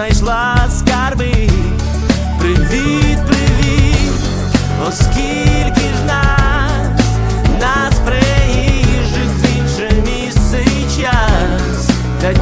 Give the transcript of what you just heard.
знайшла скарби. Привіт, привіт, оскільки ж нас нас приїжджих інше місце і час. Та